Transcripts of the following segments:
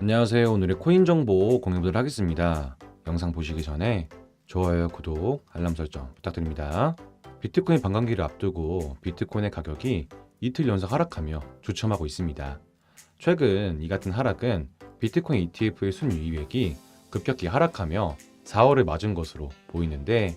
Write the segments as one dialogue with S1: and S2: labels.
S1: 안녕하세요. 오늘의 코인 정보 공유보도록 하겠습니다. 영상 보시기 전에 좋아요, 구독, 알람 설정 부탁드립니다. 비트코인 반감기를 앞두고 비트코인의 가격이 이틀 연속 하락하며 주춤하고 있습니다. 최근 이 같은 하락은 비트코인 ETF의 순이익이 급격히 하락하며 4월을 맞은 것으로 보이는데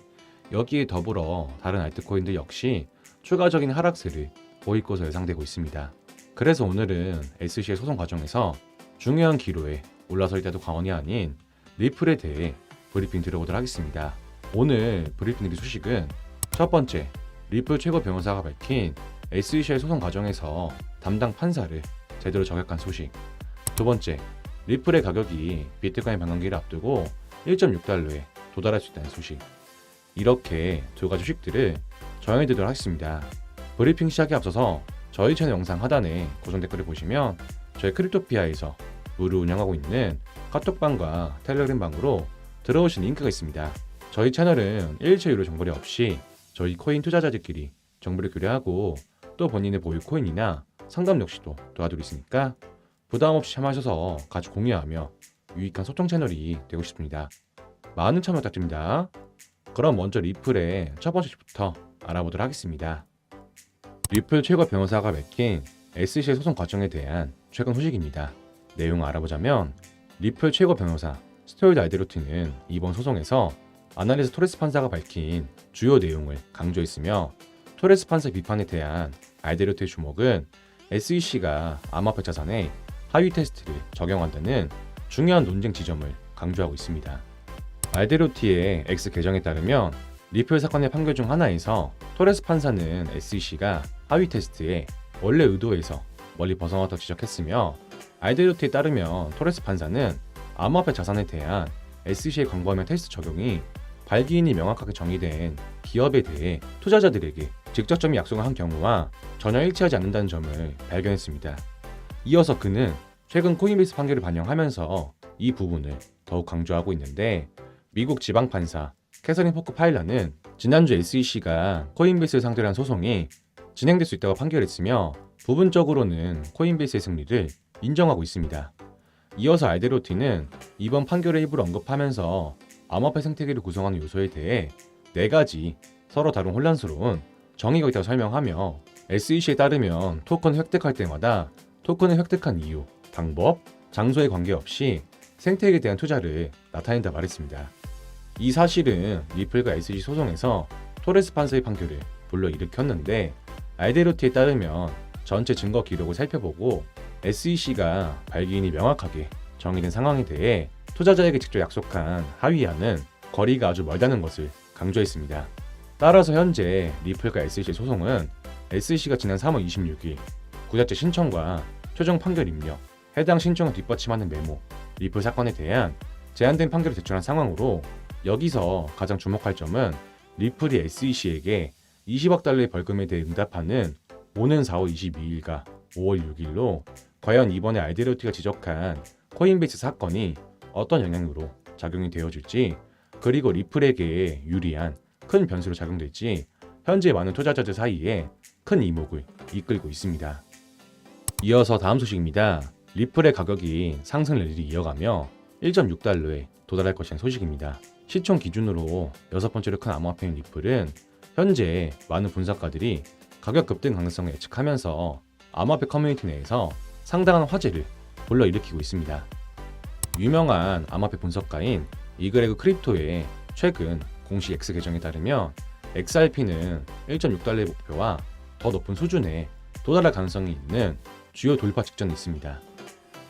S1: 여기에 더불어 다른 알트코인들 역시 추가적인 하락세를 보일 것으로 예상되고 있습니다. 그래서 오늘은 SC의 소송 과정에서 중요한 기로에 올라설 때도 과언이 아닌 리플에 대해 브리핑 드려보도록 하겠습니다. 오늘 브리핑 드릴 소식은 첫 번째, 리플 최고 변호사가 밝힌 SEC의 소송 과정에서 담당 판사를 제대로 저격한 소식. 두 번째, 리플의 가격이 비트코인 반감기를 앞두고 1.6달러에 도달할 수 있다는 소식. 이렇게 두 가지 소식들을 정해 드리도록 하겠습니다. 브리핑 시작에 앞서서 저희 채널 영상 하단에 고정 댓글을 보시면 저희 크립토피아에서 무료 운영하고 있는 카톡방과 텔레그램 방으로 들어오신 링크가 있습니다. 저희 채널은 일체 유료 정보료 없이 저희 코인 투자자들끼리 정보를 교류하고 또 본인의 보유 코인이나 상담 역시도 도와드리고 있으니까 부담 없이 참여하셔서 같이 공유하며 유익한 소통 채널이 되고 싶습니다. 많은 참여 부탁드립니다. 그럼 먼저 리플의 첫 번째 소식부터 알아보도록 하겠습니다. 리플 최고 변호사가 밝힌 SC의 소송 과정에 대한 최근 소식입니다. 내용을 알아보자면 리플 최고 변호사 스토이드 아이데로트는 이번 소송에서 아날리스 토레스 판사가 밝힌 주요 내용을 강조했으며 토레스 판사 비판에 대한 아이데로트의 주목은 SEC가 암호화폐 자산에 하위 테스트를 적용한다는 중요한 논쟁 지점을 강조하고 있습니다. 알데로티의 X 계정에 따르면 리플 사건의 판결 중 하나에서 토레스 판사는 SEC가 하위 테스트에 원래 의도에서 멀리 벗어났다고 지적했으며 알데로티에 따르면 토레스 판사는 암호화폐 자산에 대한 SEC의 광범위한 테스트 적용이 발기인이 명확하게 정의된 기업에 대해 투자자들에게 직접점이 약속을 한 경우와 전혀 일치하지 않는다는 점을 발견했습니다. 이어서 그는 최근 코인베이스 판결을 반영하면서 이 부분을 더욱 강조하고 있는데 미국 지방 판사 캐서린 포크 파일러는 지난주 SEC가 코인베이스를 상대로 한 소송이 진행될 수 있다고 판결했으며 부분적으로는 코인베이스의 승리를 인정하고 있습니다. 이어서 알데로티는 이번 판결의 일부를 언급하면서 암호화폐 생태계를 구성하는 요소에 대해 네 가지 서로 다른 혼란스러운 정의가 있다고 설명하며 SEC에 따르면 토큰을 획득할 때마다 토큰을 획득한 이유, 방법, 장소에 관계없이 생태계에 대한 투자를 나타낸다 말했습니다. 이 사실은 리플과 SEC 소송에서 토레스 판사의 판결을 불러일으켰는데 알데로티에 따르면 전체 증거 기록을 살펴보고 SEC가 발기인이 명확하게 정의된 상황에 대해 투자자에게 직접 약속한 하위와는 거리가 아주 멀다는 것을 강조했습니다. 따라서 현재 리플과 SEC 소송은 SEC가 지난 3월 26일 구자체 신청과 최종 판결 입력, 해당 신청을 뒷받침하는 메모, 리플 사건에 대한 제한된 판결을 제출한 상황으로 여기서 가장 주목할 점은 리플이 SEC에게 20억 달러의 벌금에 대해 응답하는 오는 4월 22일과 5월 6일로 과연 이번에 알데로티가 지적한 코인베이스 사건이 어떤 영향으로 작용이 되어줄지 그리고 리플에게 유리한 큰 변수로 작용될지 현재 많은 투자자들 사이에 큰 이목을 이끌고 있습니다. 이어서 다음 소식입니다. 리플의 가격이 상승 랠리를 이어가며 1.6달러에 도달할 것이라는 소식입니다. 시총 기준으로 여섯 번째로 큰 암호화폐인 리플은 현재 많은 분석가들이 가격 급등 가능성을 예측하면서 암호화폐 커뮤니티 내에서 상당한 화제를 불러일으키고 있습니다. 유명한 암호화폐 분석가인 이그레그 크립토의 최근 공식 X 계정에 따르면 XRP는 1.6달러의 목표와 더 높은 수준에 도달할 가능성이 있는 주요 돌파 직전에 있습니다.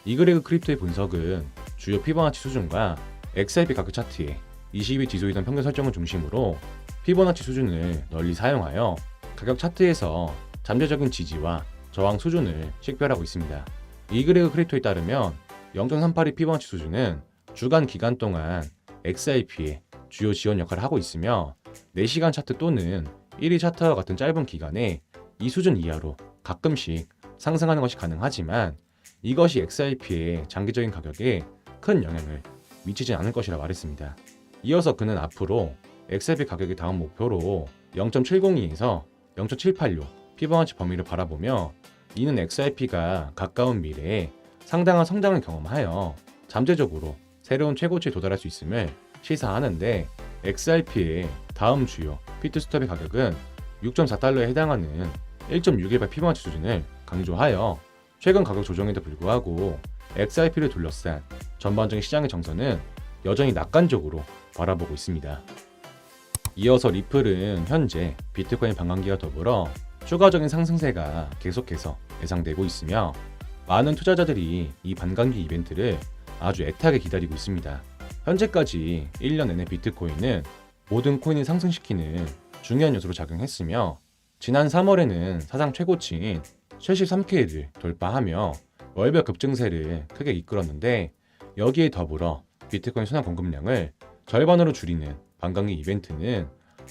S1: 이그레그 크립토의 분석은 주요 피보나치 수준과 XRP 가격 차트에 20일 지속이던 평균 설정을 중심으로 피보나치 수준을 널리 사용하여 가격 차트에서 잠재적인 지지와 저항 수준을 식별하고 있습니다. 이그레그 크립토에 따르면 0.382 피보나치 수준은 주간 기간 동안 XRP의 주요 지원 역할을 하고 있으며 4시간 차트 또는 1일 차트와 같은 짧은 기간에 이 수준 이하로 가끔씩 상승하는 것이 가능하지만 이것이 XRP의 장기적인 가격에 큰 영향을 미치지 않을 것이라 말했습니다. 이어서 그는 앞으로 XRP 가격의 다음 목표로 0.702에서 0.786 피보나치 범위를 바라보며 이는 XRP가 가까운 미래에 상당한 성장을 경험하여 잠재적으로 새로운 최고치에 도달할 수 있음을 시사하는데 XRP의 다음 주요 피트스톱의 가격은 6.4달러에 해당하는 1.618 피보나치 수준을 강조하여 최근 가격 조정에도 불구하고 XRP를 둘러싼 전반적인 시장의 정서는 여전히 낙관적으로 바라보고 있습니다. 이어서 리플은 현재 비트코인 반감기와 더불어 추가적인 상승세가 계속해서 예상되고 있으며 많은 투자자들이 이 반감기 이벤트를 아주 애타게 기다리고 있습니다. 현재까지 1년 내내 비트코인은 모든 코인을 상승시키는 중요한 요소로 작용했으며 지난 3월에는 사상 최고치인 73K를 돌파하며 월별 급증세를 크게 이끌었는데 여기에 더불어 비트코인 순환 공급량을 절반으로 줄이는 반감기 이벤트는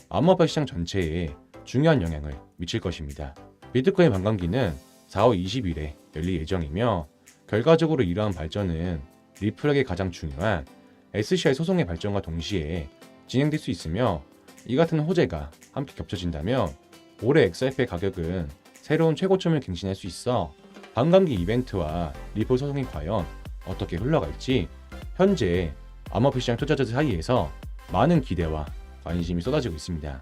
S1: 암호화폐 시장 전체에 중요한 영향을 미칠 것입니다. 비트코인 반감기는 4월 20일에 열릴 예정이며 결과적으로 이러한 발전은 리플에게 가장 중요한 SCI 소송의 발전과 동시에 진행될 수 있으며 이 같은 호재가 함께 겹쳐진다면 올해 XRP의 가격은 새로운 최고점을 갱신할 수 있어 반감기 이벤트와 리플 소송이 과연 어떻게 흘러갈지 현재 암호화폐 시장 투자자들 사이에서 많은 기대와 관심이 쏟아지고 있습니다.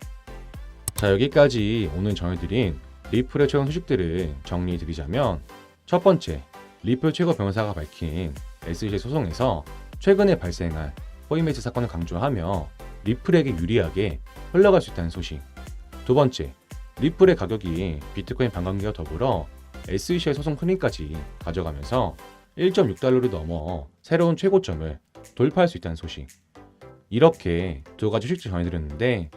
S1: 자 여기까지 오늘 전해드린 리플의 최근 소식들을 정리해드리자면 첫 번째 리플 최고 변호사가 밝힌 SEC 소송에서 최근에 발생한 코인매수 사건을 강조하며 리플에게 유리하게 흘러갈 수 있다는 소식 두 번째 리플의 가격이 비트코인 반감기와 더불어 SEC의 소송 승인까지 가져가면서 1.6달러를 넘어 새로운 최고점을 돌파할 수 있다는 소식 이렇게 두 가지 소식을 전해드렸는데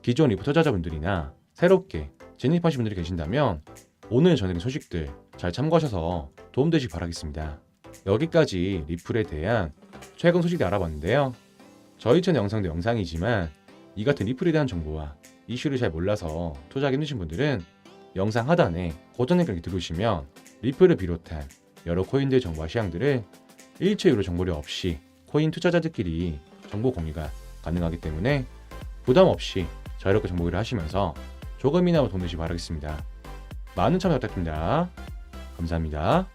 S1: 기존 리플 투자자분들이나 새롭게 진입하신 분들이 계신다면 오늘 전해드린 소식들 잘 참고하셔서 도움되시기 바라겠습니다. 여기까지 리플에 대한 최근 소식을 알아봤는데요. 저희 채널 영상도 영상이지만 이 같은 리플에 대한 정보와 이슈를 잘 몰라서 투자하기 힘드신 분들은 영상 하단에 고정 댓글 들어오시면 리플을 비롯한 여러 코인들 정보와 시향들을 일체유로 정보료 없이 코인 투자자들끼리 정보 공유가 가능하기 때문에 부담 없이 자유롭게 정보를 하시면서 조금이나마 돈 되시 바라겠습니다. 많은 참여 부탁드립니다. 감사합니다.